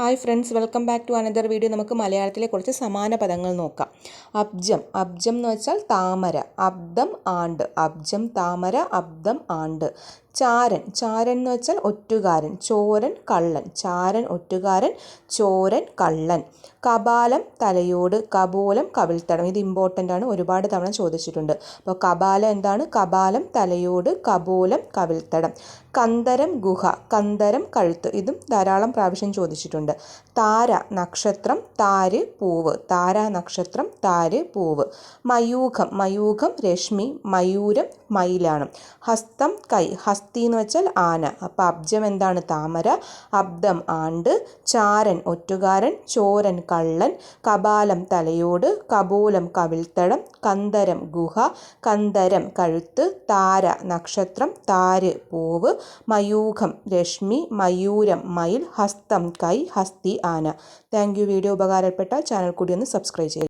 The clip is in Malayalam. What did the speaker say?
Hi friends welcome back to another video നമുക്ക് മലയാളത്തിലെ കുറച്ച് സമാന പദങ്ങൾ നോക്കാം. അബ്ജം. അബ്ജം എന്ന് വെച്ചാൽ താമര. അബ്ദം ആണ്ട്. അബ്ജം താമര അബ്ദം ആണ്ട്. ചാരൻ. ചാരൻ എന്ന് വെച്ചാൽ ഒറ്റുകാരൻ. ചോരൻ കള്ളൻ. ചാരൻ ഒറ്റുകാരൻ. ചോരൻ കള്ളൻ. കപാലം തലയോട്. കപോലം കവിൾത്തടം. ഇത് ഇമ്പോർട്ടന്റ് ആണ്. ഒരുപാട് തവണ ചോദിച്ചിട്ടുണ്ട്. അപ്പോൾ കപാലം എന്താണ്? കപാലം തലയോട്. കപോലം കവിൾത്തടം. കന്തരം ഗുഹ. കന്തരം കഴുത്ത്. ഇതും ധാരാളം പ്രാവശ്യം ചോദിച്ചിട്ടുണ്ട്. താര നക്ഷത്രം താര് പൂവ്. താര നക്ഷത്രം താര് പൂവ്. മയൂഖം മയൂഖം രശ്മി മയൂരം മയിലാണ് ഹസ്തം കൈ. ഹസ്തി എന്ന് വെച്ചാൽ ആന. അപ്പോൾ അബ്ജം എന്താണ്? താമര. അബ്ദം ആണ്ട്. ചാരൻ ഒറ്റുകാരൻ. ചോരൻ കള്ളൻ. കപാലം തലയോട്. കപോലം കവിൾത്തടം. കന്തരം ഗുഹ. കന്തരം കഴുത്ത്. താര നക്ഷത്രം താര് പൂവ്. മയൂഖം രശ്മി. മയൂരം മയിൽ ഹസ്തം കൈ. ഹസ്തി ആന. താങ്ക് വീഡിയോ ഉപകാരപ്പെട്ട ചാനൽ കൂടി ഒന്ന് സബ്സ്ക്രൈബ് ചെയ്യുക